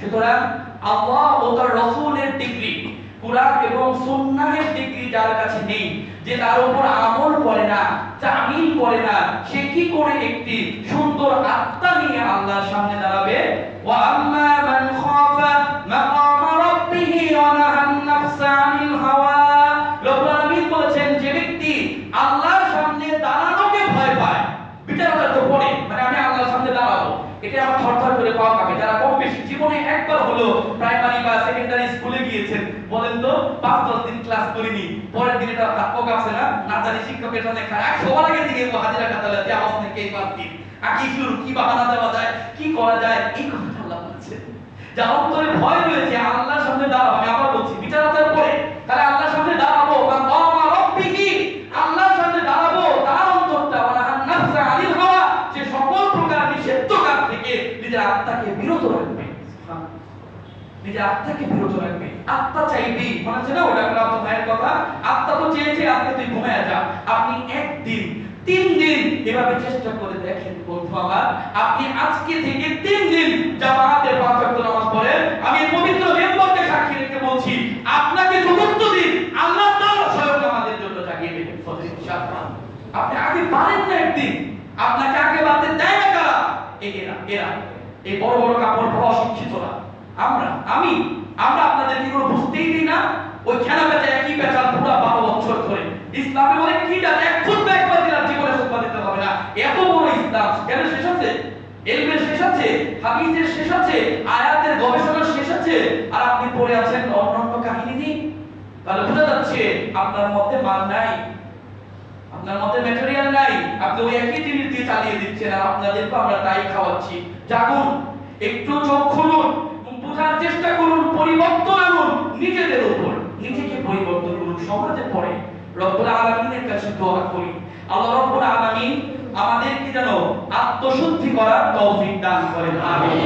সুতরাং আল্লাহ ও তার রসুলের ডিগ্রি, কোরআন এবং সুন্নাহের ডিগ্রি যার কাছে নেই, যে তার উপর আমল করে না, তামিল করে না, সে কি করে একটি সুন্দর আত্মা নিয়ে আল্লাহর সামনে দাঁড়াবে? ওয়া আম্মা মান খাফা মাকাম রাব্বিহি ওয়া নাহান নাফসা আনিল হাওয়া। রব্বুল আলামিন বলেছেন, যে ব্যক্তি আল্লাহর সামনে দাঁড়ানোকে ভয় পায় বিচারটা তো পড়ে মানে আমি আল্লাহর সামনে দাঁড়াবো এটা আমার থরথর করে পাওয়া কাঁপে যারা জীবনে একবার হলো প্রাইমারি বা সেকেন্ডারি স্কুলে গিয়েছেন। বলেন তো, পাঁচ, দশ দিন ক্লাস করিনি। পরের দিন এটা হাত পা কাঁপছে না। না জানি শিক্ষকের সামনে খারাপ সবার আগে দিকে হাজিরা কাতালে যে আওয়াজ থেকে এই পারতি আকি শুরু? কি বাহানা দেওয়া যায়? কি করা যায়? এই কথাটা আল্লাহ বলছে। যার অন্তরে ভয় রয়েছে, আল্লাহর সামনে দাঁড়াবো আমি আবার বলছি, বিচারতার পরে তাহলে আল্লাহর সামনে দাঁড়াবো। বা কামা রব্বিহি। আল্লাহর সামনে দাঁড়াবো। তার অন্তরটা ওয়া নাফসা আনিল হাওয়া। যে সকল প্রকার নিষিদ্ধ কাজ থেকে নিজের আত্মাকে বিরত রাখবে। নিজের আত্মাকে বিরত রাখবে আত্মা চাইবে। মনে আছে না, ওটা আপনার ভাইয়ের কথা। আত্মা তো চেয়েছে আজকে তুই ঘুমায় যা। আপনি একদিন, তিন দিন এভাবে চেষ্টা করে দেখেন, বন্ধু আমার। আপনি আজকে থেকে তিন দিন জামাতে পাঁচ ওয়াক্ত নামাজ পড়েন। আমি পবিত্র মেম্বরকে সাক্ষী রেখে বলছি, আপনাকে চতুর্থ দিন আল্লাহ তাআলা স্বয়ং আমাদের জন্য জাগিয়ে দেবেন ইনশাআল্লাহ। আপনি আগে পারেন না একদিন। আপনাকে আগে বাড়তে দেয় না কারা? এরা এরা। এই বড় বড় কাপড় পরা অশিক্ষিতরা আমরা, আমি, আমরা আপনাদের কি কোনো বুঝতেই দিই না? ওই খেলা বেচা একই বেচা পুরো বারো বছর ধরে। ইসলামে বলে কি না এক ফুট একবার দিলাম, জীবনে সুপা দিতে হবে না। এত বড় ইসলাম কেন শেষ আছে? এলমের শেষ আছে? হাদিসের শেষ আছে? আয়াতের গবেষণার শেষ আছে? আর আপনি পড়ে আছেন অন্যান্য কাহিনী নিয়ে? তাহলে বোঝা যাচ্ছে আপনার মধ্যে মান নাই। আপনার মধ্যে ম্যাটেরিয়াল আপনি ওই একই জিনিস দিয়ে চালিয়ে দিচ্ছেন আর আপনাদেরকে আমরা তাই খাওয়াচ্ছি। জাগুন, একটু চোখ খুলুন বোঝার চেষ্টা করুন, পরিবর্তন আনুন নিজেদের উপর। নিজেকে পরিবর্তন করুন, সমাজে পড়ে। রব্বুল আলামিনের কাছে দোয়া করি। আল্লাহ রব্বুল আলামিন আমাদেরকে যেন আত্মশুদ্ধি করার তৌফিক দান করেন। আমিন।